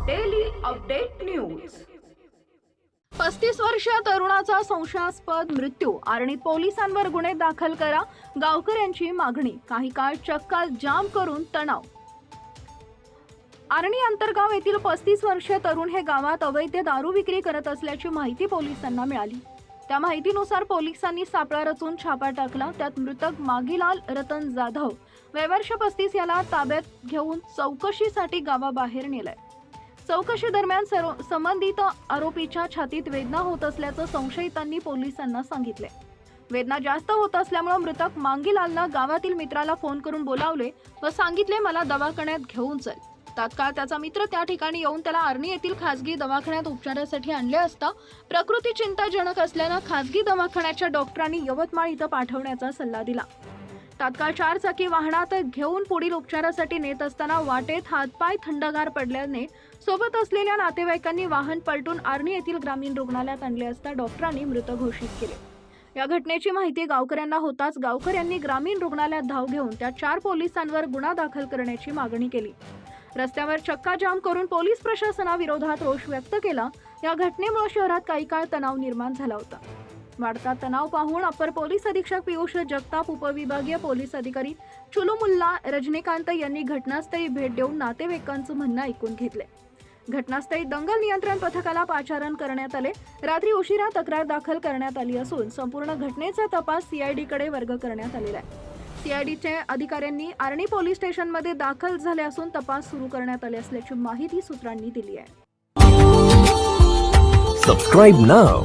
Update news पस्तीस वर्षीय तरुणाचा संशयास्पद मृत्यू. आर्णी पोलिसांवर गुन्हे दाखल करा. गावकऱ्यांची मागणी. काही काळ चक्का जाम करून तणाव. आर्णी अंतर्गाव येथील पस्तीस वर्षीय तरुण हे गावात अवैध दारू विक्री करत असल्याची माहिती पोलिसांना मिळाली. त्या माहितीनुसार पोलिसांनी सापळा रचून छापा टाकला. त्यात मृतक मागीलाल रतन जाधव. वयवर्ष पस्तीस याला ताब्यात घेऊन चौकशीसाठी गावाबाहेर नेलाय. चौकशी दरम्यान सर्व संबंधित आरोपीच्या छातीत वेदना होत असल्याचं संशयितांनी पोलिसांना सांगितले. वेदना जास्त होत असल्यामुळे मृतक मांगीलालला गावातील मित्राला फोन करून बोलावले व सांगितले मला दवाखान्यात घेऊन चल. तात्काळ त्याचा मित्र त्या ठिकाणी येऊन त्याला आर्णी येथील खासगी दवाखान्यात उपचारासाठी आणले असता प्रकृती चिंताजनक असल्यानं खासगी दवाखान्याच्या डॉक्टरांनी यवतमाळ इथं पाठवण्याचा सल्ला दिला. तात्काळ चार चाकी वाहनात घेऊन पुढील उपचारासाठी नेत असताना वाटेत हातपाय थंडगार पडल्याने सोबत असलेल्या नातेवाईकांनी वाहन पलटून आर्णी येथील ग्रामीण रुग्णालयात आणले असता डॉक्टरांनी मृत घोषित केले. या घटनेची माहिती गावकऱ्यांना होताच गावकऱ्यांनी ग्रामीण रुग्णालयात धाव घेऊन त्या चार पोलिसांवर गुन्हा दाखल करण्याची मागणी केली. रस्त्यावर चक्काजाम करून पोलीस प्रशासनाविरोधात रोष व्यक्त केला. या घटनेमुळे शहरात काही काळ तणाव निर्माण झाला होता. वाढता तणाव पाहून अपर पोलीस अधीक्षक पियुष जगताप उपविभागीय पोलीस अधिकारी चुलुमुल्ला रजनीकांत यांनी घटनास्थळी भेट देऊन नातेवाईकांचं म्हणणं ऐकून घेतले. घटनास्थळी दंगल नियंत्रण पथकाला पाचारण करण्यात आले. रात्री उशिरा तक्रार दाखल करण्यात आली असून संपूर्ण घटनेचा तपास सीआयडी कडे वर्ग करण्यात आलेला आहे. सीआयडीचे अधिकाऱ्यांनी आर्णी पोलीस स्टेशनमध्ये दाखल झाले असून तपास सुरू करण्यात आले असल्याची माहिती सूत्रांनी दिली आहे. Subscribe now